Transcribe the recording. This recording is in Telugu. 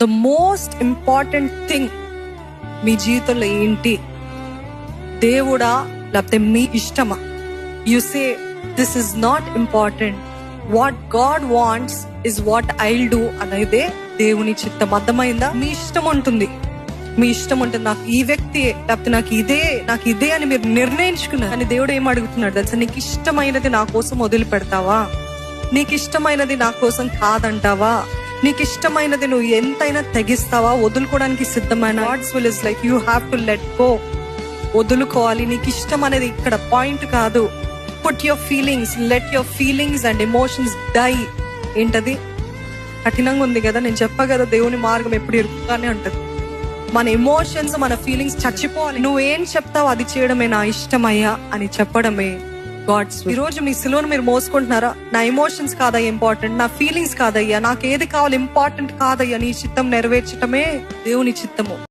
ద మోస్ట్ ఇంపార్టెంట్ థింగ్ మీ జీవితంలో ఏంటి? దేవుడా లేకపోతే మీ ఇష్టమా? You say this is not important what God wants is what I'll do అనేది దేవుని చిత్తం. అర్థమైందా? మీ ఇష్టం ఉంటుంది. మీ ఇష్టం ఉంటుంది నాకు ఈ వ్యక్తి లేకపోతే నాకు ఇదే నాకు ఇదే అని మీరు నిర్ణయించుకున్నారు. కానీ దేవుడు ఏం అడుగుతున్నాడు తెలుసా? నీకు ఇష్టమైనది నా కోసం వదిలి పెడతావా నీకు ఇష్టమైనది నా కోసం కాదంటావా? నీకు ఇష్టమైనది నువ్వు ఎంతైనా తెగిస్తావా? వదులుకోవడానికి సిద్ధమైన God's will is like you have to let go వదులుకోవాలి. నీకు ఇష్టం అనేది ఇక్కడ పాయింట్ కాదు. Put your feelings let your feelings and emotions die ఏంటది? కఠినంగా ఉంది కదా? నేను చెప్పా కదా దేవుని మార్గం ఎప్పుడు ఇరుకుగానే ఉంటుంది. మన ఎమోషన్స్ మన ఫీలింగ్స్ చచ్చిపోవాలి. నువ్వేం చెప్తావు అది చేయడమే నా ఇష్టమయ్యా అని చెప్పడమే. గాడ్స్ ఈ రోజు మీ సిలువను మీరు మోసుకుంటున్నారా? నా ఎమోషన్స్ కాదయ్యా ఇంపార్టెంట్ నా ఫీలింగ్స్ కాదయ్యా. నాకు ఏది కావాలి ఇంపార్టెంట్ కాదయ్యా. నీ చిత్తం నెరవేర్చటమే దేవుని చిత్తము.